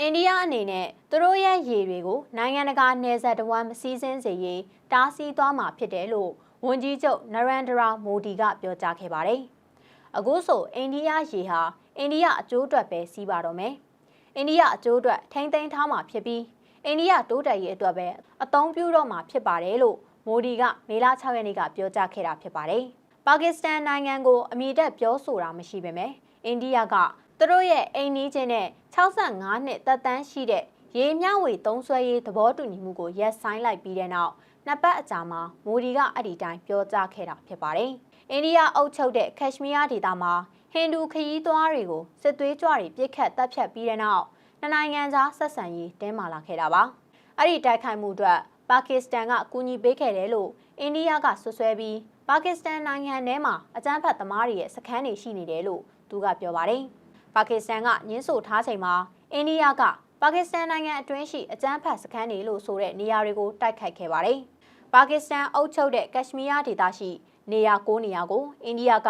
အိန္ဒိယအနေနဲ့သူတို့ရဲ့ရေတွေကိုနိုင်ငံတကာနယ်စပ်တဝမ်းမစည်းစင်းစေရေးတားဆီးသွားမှာဖြစ်တယ်လို့ဝန်ကြီးချုပ်နရန်ဒရာမိုဒီကပြောကြားခဲ့ပါတယ်။အခုဆိုအိန္ဒိယရေဟာအိန္ဒိယအကျိုးအတွက်ပဲစီးပါတော့မယ်။အိန္ဒိယအကျိုးအတွက်ထိမ့်သိမ်းထားမှာဖြစ်ပြီးအိန္ဒိယတိုးတက်ရေးအတွက်ပဲအသုံးပြုတော့မှာဖြစ်ပါတယ်လို့မိုဒီကမေလ6ရက်နေ့ကပြောကြားခဲ့တာဖြစ်ပါတယ်။ပါကစ္စတန်နိုင်ငံကိုအမိတက်ပြောဆိုတာမရှိပေမဲ့အိန္ဒိယက သူတို့ရဲ့အိမ်နီးချင်းနဲ့65နှစ်သက်တမ်းရှိတဲ့ရေမျှဝေသုံးစွဲရေးသဘောတူညီမှုကိုရက်ဆိုင်လိုက်ပြီးတဲ့နောက်နှစ်ပတ်အကြာမှာမိုဒီကအဲ့ဒီတိုင်းပြောကြားခဲ့တာဖြစ်ပါတယ်။အိန္ဒိယအုပ်ချုပ်တဲ့ကက်ရှမီးယားဒေသမှာဟိန္ဒူခရီးသွားတွေကိုစစ်သွေးကြွတွေပြစ်ခတ်တပ်ဖြတ်ပြီးတဲ့နောက်နှစ်နိုင်ငံကြားဆက်ဆံရေးတင်းမာလာခဲ့တာပါ။အဲ့ဒီတိုက်ခိုက်မှုအတွက်ပါကစ္စတန်ကကူညီပေးခဲ့တယ်လို့အိန္ဒိယကဆွဆွဲပြီးပါကစ္စတန်နိုင်ငံထဲမှာအကြမ်းဖက်သမားတွေရဲ့စခန်းတွေရှိနေတယ်လို့သူကပြောပါတယ်။ ပါကစ္စတန်ကညှင်းဆိုထားချိန်မှာအိန္ဒိယကပါကစ္စတန်နိုင်ငံအတွင်းရှိအကြမ်းဖက်စခန်းတွေလို့ဆိုတဲ့နေရာတွေကိုတိုက်ခိုက်ခဲ့ပါတယ်။ပါကစ္စတန်အုပ်ချုပ်တဲ့ကက်ရှမီးယားဒေသရှိနေရာ9နေရာကိုအိန္ဒိယက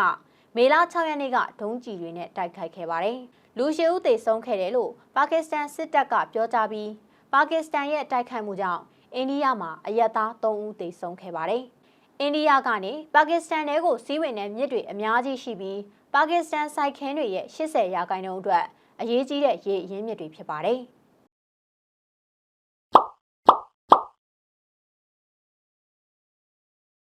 မေလ6ရက်နေ့ကဒုံးကျည်တွေနဲ့တိုက်ခိုက်ခဲ့ပါတယ်။လူရှေဦးသေဆုံးခဲ့တယ်လို့ပါကစ္စတန်စစ်တပ်ကပြောကြားပြီးပါကစ္စတန်ရဲ့တိုက်ခိုက်မှုကြောင့်အိန္ဒိယမှာအယက်သား3ဦးသေဆုံးခဲ့ပါတယ်။ အိန္ဒိယကနေပါကစ္စတန်ထဲကိုစီးဝင်တဲ့မြစ်တွေအများကြီးရှိပြီးပါကစ္စတန်စိုက်ခင်းတွေရဲ့80ရာခိုင်နှုန်းအတွက်အရေးကြီးတဲ့ရေအရင်းမြစ်တွေဖြစ်ပါတယ်။